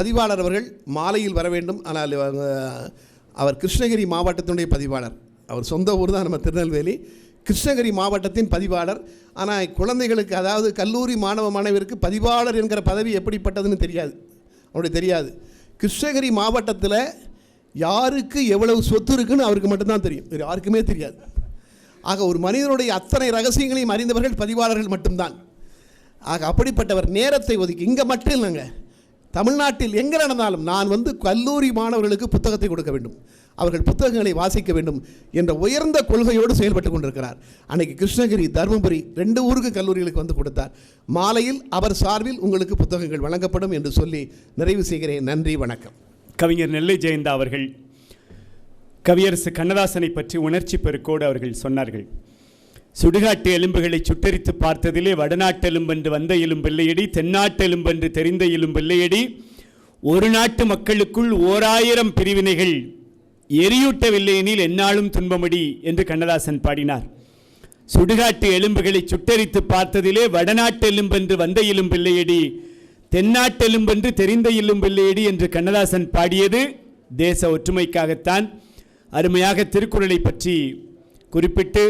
பதிவாளர் அவர்கள் மாலையில் வர வேண்டும். ஆனால் அவர் கிருஷ்ணகிரி மாவட்டத்தினுடைய பதிவாளர். அவர் சொந்த ஊர் தான் நம்ம திருநெல்வேலி. கிருஷ்ணகிரி மாவட்டத்தின் பதிவாளர். ஆனால் குழந்தைகளுக்கு அதாவது கல்லூரி மாணவ மாணவிற்கு பதிவாளர் என்கிற பதவி எப்படிப்பட்டதுன்னு தெரியாது. அவனுடைய தெரியாது. கிருஷ்ணகிரி மாவட்டத்தில் யாருக்கு எவ்வளவு சொத்து இருக்குன்னு அவருக்கு மட்டும்தான் தெரியும். வேறு யாருக்குமே தெரியாது. ஆக ஒரு மனிதனுடைய அத்தனை ரகசியங்களையும் அறிந்தவர்கள் பதிவாளர்கள் மட்டும்தான். ஆக அப்படிப்பட்டவர் நேரத்தை ஒதுக்கி இங்கே மட்டும் இல்லைங்க. தமிழ்நாட்டில் எங்கே நடந்தாலும் நான் வந்து கல்லூரி மாணவர்களுக்கு புத்தகத்தை கொடுக்க வேண்டும். அவர்கள் புத்தகங்களை வாசிக்க வேண்டும் என்ற உயர்ந்த கொள்கையோடு செயல்பட்டு கொண்டிருக்கிறார். அன்னைக்கு கிருஷ்ணகிரி தருமபுரி ரெண்டு ஊருக்கு கல்லூரிகளுக்கு வந்து கொடுத்தார். மாலையில் அவர் சார்பில் உங்களுக்கு புத்தகங்கள் வழங்கப்படும் என்று சொல்லி நிறைவு செய்கிறேன். நன்றி வணக்கம். கவிஞர் நெல்லை ஜெயந்தா அவர்கள் கவியரசு கண்ணதாசனை பற்றி உணர்ச்சி பெருக்கோடு அவர்கள் சொன்னார்கள். சுடுகாட்டு எலும்புகளை சுட்டரித்து பார்த்ததிலே வடநாட்டெலும்பென்று வந்த எலும்பில்லையடி தென்னாட்டெலும்பென்று தெரிந்த எலும்பில்லையடி ஒரு நாட்டு மக்களுக்குள் ஓராயிரம் பிரிவினைகள் எரியூட்டவில்லை எனில் எந்நாளும் துன்பமடி என்று கண்ணதாசன் பாடினார். சுடுகாட்டு எலும்புகளை சுட்டரித்து பார்த்ததிலே வடநாட்டு எலும்பென்று வந்த எலும்பில்லையடி தென்னாட்டெலும்பென்று தெரிந்த எலும்பில்லையடி என்று கண்ணதாசன் பாடியது தேச ஒற்றுமைக்காகத்தான். அருமையாக திருக்குறளை பற்றி குறிப்பிட்டு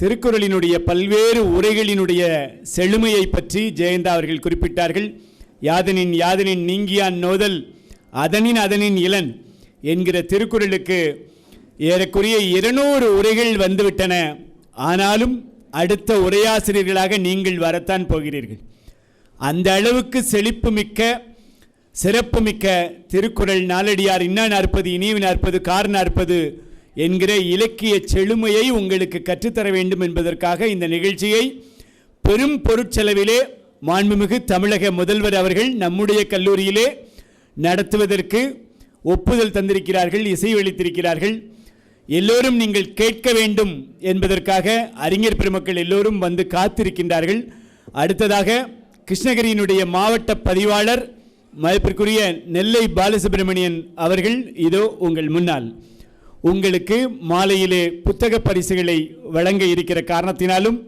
திருக்குறளினுடைய பல்வேறு உரைகளினுடைய செழுமையை பற்றி ஜெயந்தா அவர்கள் குறிப்பிட்டார்கள். யாதனின் யாதனின் நீங்கியான் நோதல் அதனின் அதனின் இளன் என்கிற திருக்குறளுக்கு ஏறக்குறைய இருநூறு உரைகள் வந்துவிட்டன. ஆனாலும் அடுத்த உரையாசிரியர்களாக நீங்கள் வரத்தான் போகிறீர்கள். அந்த அளவுக்கு செழிப்பு மிக்க சிறப்பு மிக்க திருக்குறள் நாலடியார் இன்னா நாற்பது இனிவு நாற்பது கார் நாற்பது என்கிற இலக்கிய செழுமையை உங்களுக்கு கற்றுத்தர வேண்டும் என்பதற்காக இந்த நிகழ்ச்சியை பெரும் பொருட்செலவிலே மாண்புமிகு தமிழக முதல்வர் அவர்கள் நம்முடைய கல்லூரியிலே நடத்துவதற்கு ஒப்புதல் தந்திருக்கிறார்கள் இசையளித்திருக்கிறார்கள் எல்லோரும் நீங்கள் கேட்க வேண்டும் என்பதற்காக அறிஞர் பெருமக்கள் எல்லோரும் வந்து காத்திருக்கின்றார்கள். அடுத்ததாக கிருஷ்ணகிரியினுடைய மாவட்ட பதிவாளர் மதிப்பிற்குரிய நெல்லை பாலசுப்ரமணியன் அவர்கள் இதோ உங்கள் முன்னால். உங்களுக்கு மாலையிலே புத்தக பரிசுகளை வழங்க இருக்கிற காரணத்தினாலும்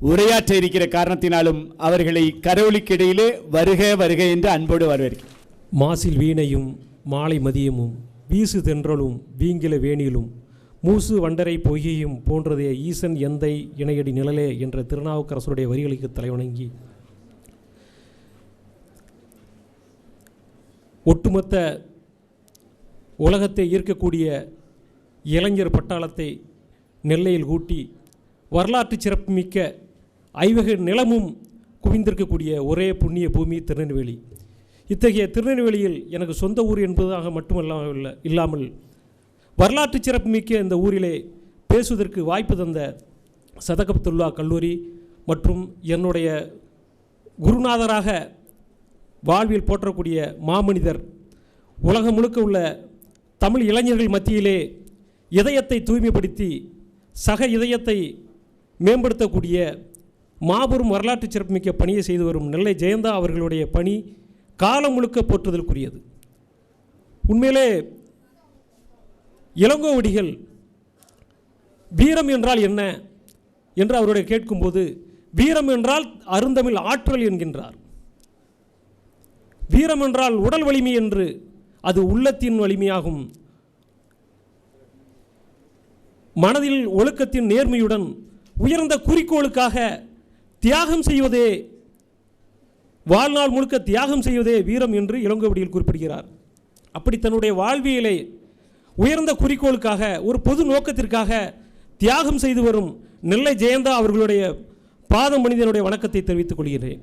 உரையாற்ற இருக்கிற காரணத்தினாலும் அவர்களை கரோலிக்கிடையிலே வருக வருக என்று அன்போடு வரவேற்கிறேன். மாசில் வீணையும் மாலை மதியமும் வீசு தென்றலும் வீங்கில வேணிலும் மூசு வண்டரை பொய்கையும் போன்றதே ஈசன் எந்தை இணையடி நிழலே என்ற திருநாவுக்கரசருடைய வரிகளுக்கு தலைவணங்கி ஒட்டுமொத்த உலகத்தை ஈர்க்கக்கூடிய இளைஞர் பட்டாளத்தை நெல்லையில் கூட்டி வரலாற்று சிறப்புமிக்க ஐவகை நிலமும் குவிந்திருக்கக்கூடிய ஒரே புண்ணிய பூமி திருநெல்வேலி. இத்தகைய திருநெல்வேலியில் எனக்கு சொந்த ஊர் என்பதாக மட்டுமல்லாமல் இல்லாமல் வரலாற்று சிறப்புமிக்க இந்த ஊரிலே பேசுவதற்கு வாய்ப்பு தந்த சதகப்துல்லா கல்லூரி மற்றும் என்னுடைய குருநாதராக வாழ்வில் போற்றக்கூடிய மாமனிதர் உலகம் முழுக்க உள்ள தமிழ் இளைஞர்கள் மத்தியிலே இதயத்தை தூய்மைப்படுத்தி சக இதயத்தை மேம்படுத்தக்கூடிய மாபெரும் வரலாற்று சிறப்புமிக்க பணியை செய்து வரும் நெல்லை ஜெயந்தா அவர்களுடைய பணி காலம் முழுக்க போற்றுதலுக்குரியது. உண்மையிலே இளங்கோவடிகள் வீரம் என்றால் என்ன என்று அவருடைய கேட்கும்போது வீரம் என்றால் அருந்தமிழ் ஆற்றல் என்கின்றார். வீரம் என்றால் உடல் வலிமை என்று அது உள்ளத்தின் வலிமையாகும். மனதில் ஒழுக்கத்தின் நேர்மையுடன் உயர்ந்த குறிக்கோளுக்காக தியாகம் செய்வதே வாழ்நாள் முழுக்க தியாகம் செய்வதே வீரம் என்று இளங்கோவடியில் குறிப்பிடுகிறார். அப்படி தன்னுடைய வாழ்வியலை உயர்ந்த குறிக்கோளுக்காக ஒரு பொது நோக்கத்திற்காக தியாகம் செய்து வரும் நெல்லை ஜெயந்தா அவர்களுடைய பாத மனிதனுடைய வணக்கத்தை தெரிவித்துக் கொள்கிறேன்.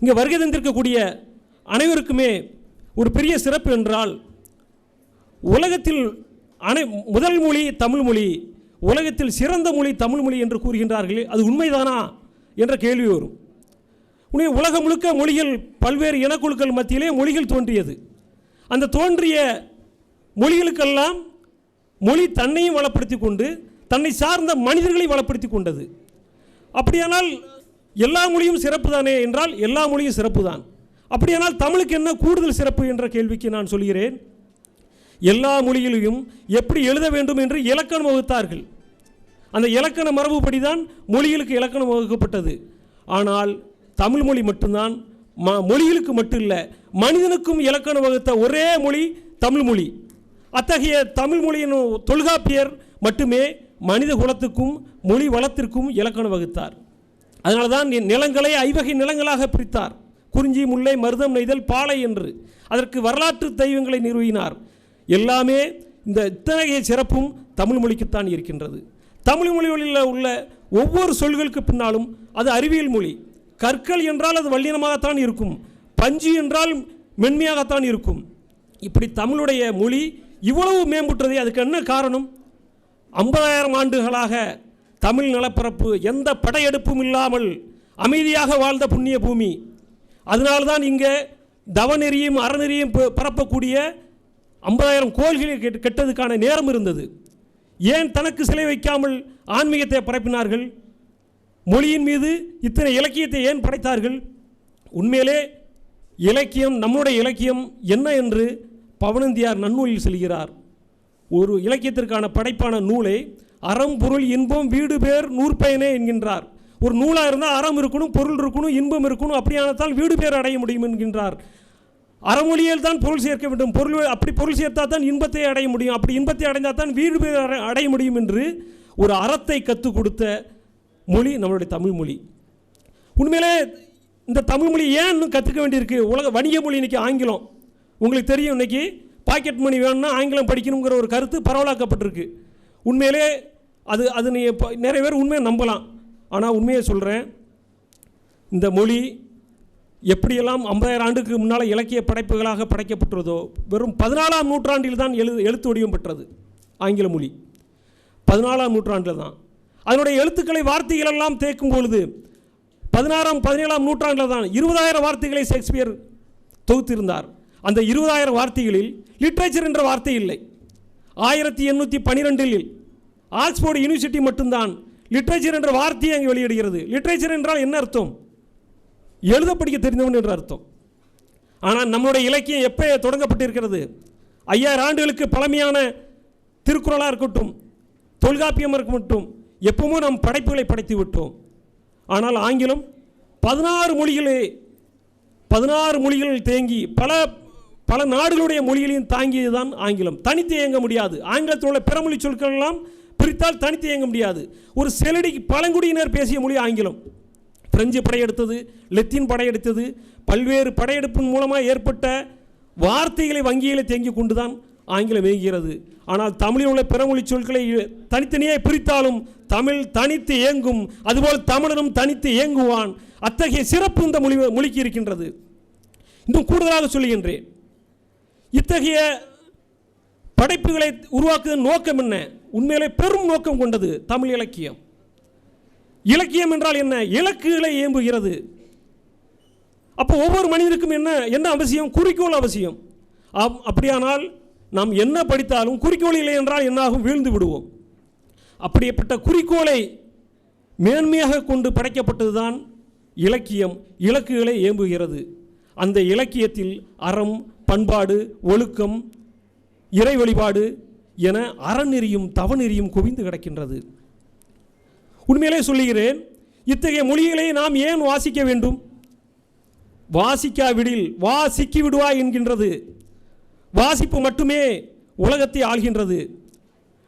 இங்கே வருகை தந்திருக்கக்கூடிய அனைவருக்குமே ஒரு பெரிய சிறப்பு என்றால் உலகத்தில் அனை முதல் மொழி தமிழ் மொழி உலகத்தில் சிறந்த மொழி தமிழ் மொழி என்று கூறுகின்றார்களே அது உண்மைதானா என்ற கேள்வி வரும். உனே உலகம் முழுக்க மொழிகள் பல்வேறு இனக்குழுக்கள் மத்தியிலே மொழிகள் தோன்றியது. அந்த தோன்றிய மொழிகளுக்கெல்லாம் மொழி தன்னையும் வளப்படுத்தி கொண்டு தன்னை சார்ந்த மனிதர்களை வளப்படுத்தி கொண்டது. அப்படியானால் எல்லா மொழியும் சிறப்பு தானே என்றால் எல்லா மொழியும் சிறப்பு தான் அப்படியானால் தமிழுக்கு என்ன கூடுதல் சிறப்பு என்ற கேள்விக்கு நான் சொல்கிறேன். எல்லா மொழியிலையும் எப்படி எழுத வேண்டும் என்று இலக்கணம் வகுத்தார்கள். அந்த இலக்கண மரபுப்படி தான் மொழிகளுக்கு இலக்கணம் வகுக்கப்பட்டது. ஆனால் தமிழ் மொழி மட்டும்தான் ம மொழிகளுக்கு மட்டும் இல்லை மனிதனுக்கும் இலக்கணம் வகுத்த ஒரே மொழி தமிழ் மொழி. அத்தகைய தமிழ் மொழியின் தொல்காப்பியர் மட்டுமே மனித குலத்துக்கும் மொழி வளத்திற்கும் இலக்கணம் வகுத்தார். அதனால தான் நிலங்களை ஐவகை நிலங்களாக பிரித்தார். குறிஞ்சி முல்லை மருதம் நெய்தல் பாலை என்று. அதற்கு வரலாற்று தெய்வங்களை நிறுவினார். எல்லாமே இந்த இத்தகைய சிறப்பும் தமிழ் மொழிக்குத்தான் இருக்கின்றது. தமிழ் மொழிகளில் உள்ள ஒவ்வொரு சொல்களுக்கு பின்னாலும் அது அறிவியல் மொழி. கற்கள் என்றால் அது வல்லினமாகத்தான் இருக்கும். பஞ்சு என்றால் மென்மையாகத்தான் இருக்கும். இப்படி தமிழுடைய மொழி இவ்வளவு மேம்புற்றதே அதுக்கு என்ன காரணம்? ஐம்பதாயிரம் ஆண்டுகளாக தமிழ் நிலப்பரப்பு எந்த படையெடுப்பும் இல்லாமல் அமைதியாக வாழ்ந்த புண்ணிய பூமி. அதனால்தான் இங்கே தவநெறியும் அறநெறியும் ப- பரப்பக்கூடிய ஐம்பதாயிரம் கோயில்களை கெட்- கெட்டதுக்கான நேரம் இருந்தது. ஏன் தனக்கு சிலை வைக்காமல் ஆன்மீகத்தை பரப்பினார்கள்? மொழியின் மீது இத்தனை இலக்கியத்தை ஏன் படைத்தார்கள்? உண்மையிலே இலக்கியம் நம்முடைய இலக்கியம் என்ன என்று பவனந்தியார் நன்னூலில் செல்கிறார். ஒரு இலக்கியத்திற்கான படைப்பான நூலை அறம் பொருள் இன்பம் வீடு பேர் நூற்பயனே என்கின்றார். ஒரு நூலாக இருந்தால் அறம் இருக்கணும் பொருள் இருக்கணும் இன்பம் இருக்கணும் அப்படியானதால் வீடு பேர் அடைய முடியும் என்கின்றார். அறமொழியில் தான் பொருள் சேர்க்க வேண்டும். பொருள் அப்படி பொருள் சேர்த்தா தான் இன்பத்தை அடைய முடியும். அப்படி இன்பத்தை அடைந்தால் தான் வீடு அடைய முடியும் என்று ஒரு அறத்தை கற்றுக் கொடுத்த மொழி நம்மளுடைய தமிழ் மொழி. உண்மையிலே இந்த தமிழ் மொழி ஏன் இன்னும் கற்றுக்க வேண்டியிருக்கு? உலக வணிக மொழி இன்றைக்கி ஆங்கிலம். உங்களுக்கு தெரியும் இன்றைக்கி பாக்கெட் மணி வேணும்னா ஆங்கிலம் படிக்கணுங்கிற ஒரு கருத்து பரவலாக்கப்பட்டிருக்கு. உண்மையிலே அது அது நீ நிறைய பேர் உண்மையை நம்பலாம். ஆனால் உண்மையை சொல்கிறேன் இந்த மொழி எப்படியெல்லாம் ஐம்பதாயிரம் ஆண்டுக்கு முன்னால் இலக்கிய படைப்புகளாக படைக்கப்பட்டுள்ளதோ வெறும் பதினாலாம் நூற்றாண்டில் தான் எழு எழுத்து வடிவம் பெற்றது ஆங்கில மொழி. பதினாலாம் நூற்றாண்டில் தான். அதனுடைய எழுத்துக்களை வார்த்தைகள் எல்லாம் தேக்கும் பொழுது பதினாறாம் பதினேழாம் நூற்றாண்டில் தான் இருபதாயிரம் வார்த்தைகளை ஷேக்ஸ்பியர் தொகுத்திருந்தார். அந்த இருபதாயிரம் வார்த்தைகளில் லிட்ரேச்சர் என்ற வார்த்தை இல்லை. ஆயிரத்தி எண்ணூற்றி பன்னிரெண்டில் ஆக்ஸ்போர்டு யூனிவர்சிட்டி மட்டும்தான் லிட்ரேச்சர் என்ற வார்த்தையை அங்கே வெளியிடுகிறது. லிட்ரேச்சர் என்றால் என்ன அர்த்தம்? எழுத படிக்க தெரிந்தவன் என்ற அர்த்தம். ஆனால் நம்மளுடைய இலக்கியம் எப்போ தொடங்கப்பட்டிருக்கிறது? ஐயாயிரம் ஆண்டுகளுக்கு பழமையான திருக்குறளாக இருக்கட்டும் தொல்காப்பியம் இருக்கட்டும் எப்பவுமோ நம் படைப்புகளை படைத்து விட்டோம். ஆனால் ஆங்கிலம் பதினாறு மொழிகளே பதினாறு மொழிகள் தேங்கி பல பல நாடுகளுடைய மொழிகளையும் தாங்கியது தான் ஆங்கிலம். தனித்து இயங்க முடியாது. ஆங்கிலத்தில் உள்ள பிறமொழி சொற்கள் எல்லாம் பிரித்தால் தனித்து இயங்க முடியாது. ஒரு செலடிக்கு பழங்குடியினர் பேசிய மொழி ஆங்கிலம். பிரெஞ்சு படையெடுத்தது லெத்தின் படையெடுத்தது பல்வேறு படையெடுப்பின் மூலமாக ஏற்பட்ட வார்த்தைகளை வங்கிகளை தேங்கி கொண்டு தான் ஆங்கிலம் இயங்குகிறது. ஆனால் தமிழில் உள்ள பிறமொழி சொற்களை தனித்தனியே பிரித்தாலும் தமிழ் தனித்து இயங்கும் அதுபோல் தமிழனும் தனித்து இயங்குவான். அத்தகைய சிறப்பு இந்த மொழி மொழிக்கு இருக்கின்றது. இன்னும் கூடுதலாக சொல்லுகின்றேன். இத்தகைய படைப்புகளை உருவாக்குவதன் நோக்கம் என்ன? உண்மையிலே பெரும் நோக்கம் கொண்டது தமிழ் இலக்கியம். இலக்கியம் என்றால் என்ன? இலக்குகளை ஏம்புகிறது. அப்போ ஒவ்வொரு மனிதனுக்கும் என்ன என்ன அவசியம்? குறிக்கோள் அவசியம். அப்படியானால் நாம் என்ன படித்தாலும் குறிக்கோள் இல்லை என்றால் என்னாகும்? வீழ்ந்து விடுவோம். அப்படிப்பட்ட குறிக்கோளை மேன்மையாக கொண்டு படைக்கப்பட்டதுதான் இலக்கியம் இலக்குகளை ஏம்புகிறது. அந்த இலக்கியத்தில் அறம் பண்பாடு ஒழுக்கம் இறை வழிபாடு என அறநெறியும் தவநெறியும் குவிந்து கிடக்கின்றது. உண்மையிலே சொல்லுகிறேன் இத்தகைய மொழிகளை நாம் ஏன் வாசிக்க வேண்டும்? வாசிக்காவிடில் வாசிக்கி விடுவாய் என்கின்றது. வாசிப்பு மட்டுமே உலகத்தை ஆள்கின்றது.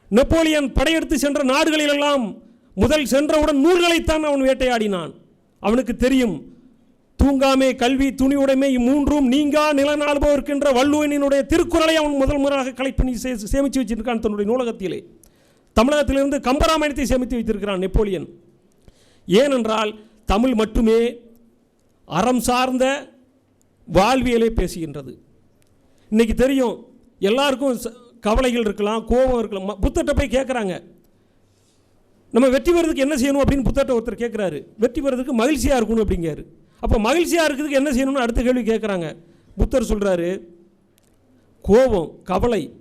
நெப்போலியன் படையெடுத்து சென்ற நாடுகளிலெல்லாம் முதல் சென்றவுடன் நூல்களைத்தான் அவன் வேட்டையாடினான். அவனுக்கு தெரியும் தூங்காமே கல்வி துணிவுடைமை இம்மூன்றும் நீங்கா நிலநாடுபவர்க்கின்ற வள்ளுவனினுடைய திருக்குறளை அவன் முதல் முறையாக கலைப்பணி பண்ணி சே- சேமித்து வச்சிருக்கான் தன்னுடைய நூலகத்திலே. தமிழகத்திலிருந்து கம்பராமாயணத்தை சேமித்து வைத்திருக்கிறான் நெப்போலியன். ஏனென்றால் தமிழ் மட்டுமே அறம் சார்ந்த வாழ்வியலை பேசுகின்றது. இன்றைக்கி தெரியும் எல்லாருக்கும் ச- கவலைகள் இருக்கலாம் கோபம் இருக்கலாம். ம- புத்தர்கிட்ட போய் கேட்குறாங்க நம்ம வெற்றி பெறதுக்கு என்ன செய்யணும் அப்படின்னு புத்தர்கிட்ட ஒருத்தர் கேட்குறாரு வெற்றி பெறதுக்கு மகிழ்ச்சியாக இருக்கணும் அப்படிங்கிறார். அப்போ மகிழ்ச்சியாக இருக்கிறதுக்கு என்ன செய்யணும்னு அடுத்த கேள்வி கேட்குறாங்க புத்தர் சொல்கிறாரு கோபம் கவலை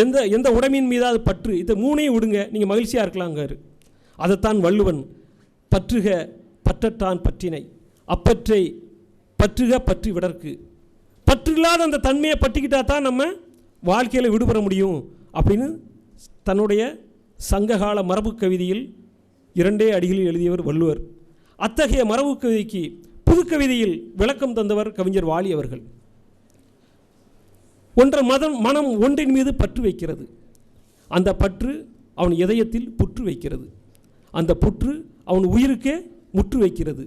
எந்த எந்த உடைமையின் மீதாவது பற்று இதை மூணையும் விடுங்க நீங்கள் மகிழ்ச்சியாக இருக்கலாங்காரு அதைத்தான் வள்ளுவன் பற்றுக பற்றட்டான் பற்றினை. அப்பற்றை பற்றுக பற்றி விடற்கு. பற்றில்லாத அந்த தன்மையை பற்றிக்கிட்டா தான் நம்ம வாழ்க்கையில் விடுபட முடியும் அப்படின்னு தன்னுடைய சங்ககால மரபு கவிதையில் இரண்டே அடிகளில் எழுதியவர் வள்ளுவர். அத்தகைய மரபு கவிதைக்கு புதுக்கவிதையில் விளக்கம் தந்தவர் கவிஞர் வாலி அவர்கள். ஒன்ற மதம் மனம் ஒன்றின் மீது பற்று வைக்கிறது. அந்த பற்று அவன் இதயத்தில் புற்று வைக்கிறது. அந்த புற்று அவன் உயிருக்கே முற்று வைக்கிறது.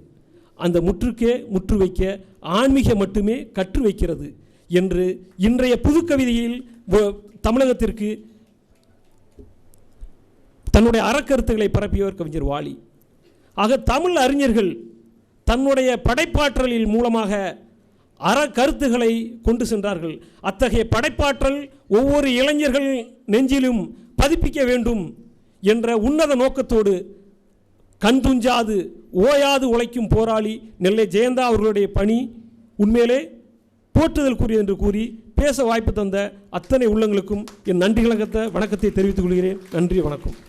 அந்த முற்றுக்கே முற்று வைக்க ஆன்மீகம் மட்டுமே கற்று வைக்கிறது என்று இன்றைய புதுக்கவிதையில் தமிழகத்திற்கு தன்னுடைய அறக்கருத்துக்களை பரப்பியவர் கவிஞர் வாலி. ஆக தமிழ் அறிஞர்கள் தன்னுடைய படைப்பாற்றலில் மூலமாக அற கருத்துக்களை கொண்டு சென்றார்கள். அத்தகைய படைப்பாற்றல் ஒவ்வொரு இளைஞர்கள் நெஞ்சிலும் பதிப்பிக்க வேண்டும் என்ற உன்னத நோக்கத்தோடு கண்துஞ்சாது ஓயாது உழைக்கும் போராளி நெல்லை ஜெயந்தா அவர்களுடைய பணி உண்மையிலே போற்றுதலுக்குரிய என்று கூறி பேச வாய்ப்பு தந்த அத்தனை உள்ளங்களுக்கும் என் நன்றி வணக்கத்தை வணக்கத்தை தெரிவித்துக் கொள்கிறேன். நன்றி வணக்கம்.